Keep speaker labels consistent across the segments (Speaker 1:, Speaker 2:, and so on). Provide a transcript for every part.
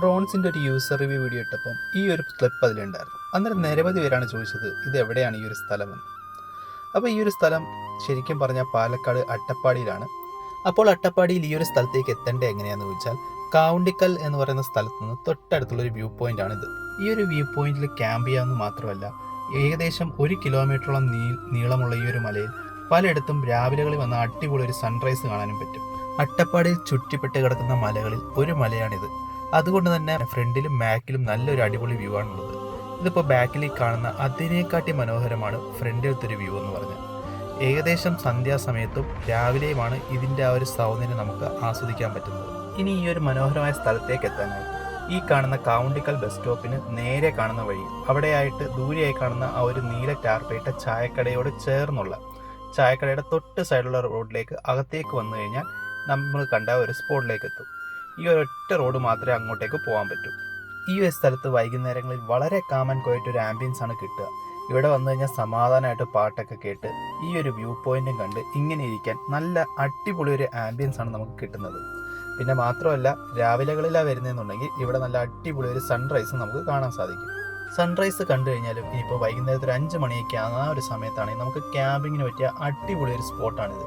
Speaker 1: ഫ്രോൺസിന്റെ ഒരു user review video ഇട്ടപ്പം ഈ ഒരു ക്ലിപ്പ് അതിലുണ്ടായിരുന്നു. അന്നേരം നിരവധി പേരാണ് ചോദിച്ചത് ഇത് എവിടെയാണ് ഈ ഒരു സ്ഥലമെന്ന് അപ്പോൾ ഈ ഒരു സ്ഥലം ശരിക്കും പറഞ്ഞാൽ പാലക്കാട് അട്ടപ്പാടിയിലാണ്. അപ്പോൾ അട്ടപ്പാടിയിൽ ഈ ഒരു സ്ഥലത്തേക്ക് എത്തേണ്ടത് എങ്ങനെയാന്ന് ചോദിച്ചാൽ കാവുണ്ടിക്കൽ എന്ന് പറയുന്ന സ്ഥലത്ത് നിന്ന് തൊട്ടടുത്തുള്ള ഒരു വ്യൂ പോയിന്റ് ഇത്. ഈ ഒരു വ്യൂ പോയിന്റിൽ ക്യാമ്പ് ചെയ്യാമെന്ന് മാത്രമല്ല ഏകദേശം ഒരു കിലോമീറ്ററോളം നീ നീളമുള്ള ഈ ഒരു മലയിൽ പലയിടത്തും രാവിലെകളിൽ വന്ന അടിപൊളി ഒരു സൺറൈസ് കാണാനും പറ്റും. അട്ടപ്പാടിയിൽ ചുറ്റിപ്പെട്ട് കിടക്കുന്ന മലകളിൽ ഒരു മലയാണിത്. അതുകൊണ്ട് തന്നെ ഫ്രണ്ടിലും ബാക്കിലും നല്ലൊരു അടിപൊളി വ്യൂ ആണുള്ളത്. ഇതിപ്പോൾ ബാക്കിലേക്ക് കാണുന്ന അതിനേക്കാട്ടി മനോഹരമാണ് ഫ്രണ്ടിലത്തെ ഒരു വ്യൂ എന്ന് പറഞ്ഞാൽ. ഏകദേശം സന്ധ്യാസമയത്തും രാവിലെയുമാണ് ഇതിന്റെ ആ ഒരു സൗന്ദര്യം നമുക്ക് ആസ്വദിക്കാൻ പറ്റുന്നത്. ഇനി ഈ ഒരു മനോഹരമായ സ്ഥലത്തേക്ക് എത്താനായി. ഈ കാണുന്ന കാവുണ്ടിക്കൽ ബസ് സ്റ്റോപ്പിന് നേരെ കാണുന്ന വഴി അവിടെയായിട്ട് ദൂരെയായി കാണുന്ന ആ ഒരു നീല ടാർപ്പയിട്ട ചായക്കടയോട് ചേർന്നുള്ള ചായക്കടയുടെ തൊട്ട് സൈഡിലുള്ള റോഡിലേക്ക് അകത്തേക്ക് വന്നു കഴിഞ്ഞാൽ നമ്മൾ കണ്ട ഒരു സ്പോട്ടിലേക്ക് എത്തും. ഈ ഒരൊറ്റ റോഡ് മാത്രമേ അങ്ങോട്ടേക്ക് പോകാൻ പറ്റൂ. ഈ ഒരു സ്ഥലത്ത് വൈകുന്നേരങ്ങളിൽ വളരെ കാമൻ കോയിട്ട് ഒരു ആംബിയൻസ് ആണ് കിട്ടുക. ഇവിടെ വന്നു കഴിഞ്ഞാൽ സമാധാനമായിട്ട് പാട്ടൊക്കെ കേട്ട് ഈ ഒരു വ്യൂ പോയിന്റും കണ്ട് ഇങ്ങനെ ഇരിക്കാൻ നല്ല അടിപൊളി ഒരു ആംബിയൻസ് ആണ് നമുക്ക് കിട്ടുന്നത്. പിന്നെ മാത്രമല്ല രാവിലെകളിലാണ് വരുന്നതെന്നുണ്ടെങ്കിൽ ഇവിടെ നല്ല അടിപൊളി ഒരു സൺറൈസ് നമുക്ക് കാണാൻ സാധിക്കും. സൺറൈസ് കണ്ടു കഴിഞ്ഞാലും ഇനിയിപ്പോൾ വൈകുന്നേരത്തെ ഒരു അഞ്ച് മണിയൊക്കെ ആ ഒരു സമയത്താണെങ്കിൽ നമുക്ക് ക്യാമ്പിങ്ങിന് പറ്റിയ അടിപൊളി ഒരു സ്പോട്ടാണിത്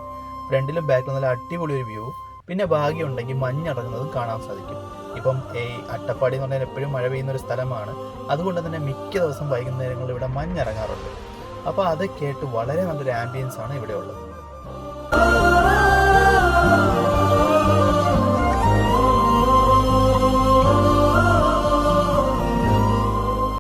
Speaker 1: ഫ്രണ്ടിലും ബാക്കിലും നല്ല അടിപൊളി ഒരു വ്യൂ പിന്നെ ഭാഗ്യമുണ്ടെങ്കിൽ ഉണ്ടെങ്കിൽ മഞ്ഞിറങ്ങുന്നതും കാണാൻ സാധിക്കും. ഇപ്പം ഈ അട്ടപ്പാടി എന്ന് പറഞ്ഞാൽ എപ്പോഴും മഴ പെയ്യുന്ന ഒരു സ്ഥലമാണ്. അതുകൊണ്ട് തന്നെ മിക്ക ദിവസം വൈകുന്നേരങ്ങളിൽ ഇവിടെ മഞ്ഞിറങ്ങാറുണ്ട്. അപ്പോൾ അത് കേട്ട് വളരെ നല്ലൊരു ആംബിയൻസ് ആണ് ഇവിടെ ഉള്ളത്.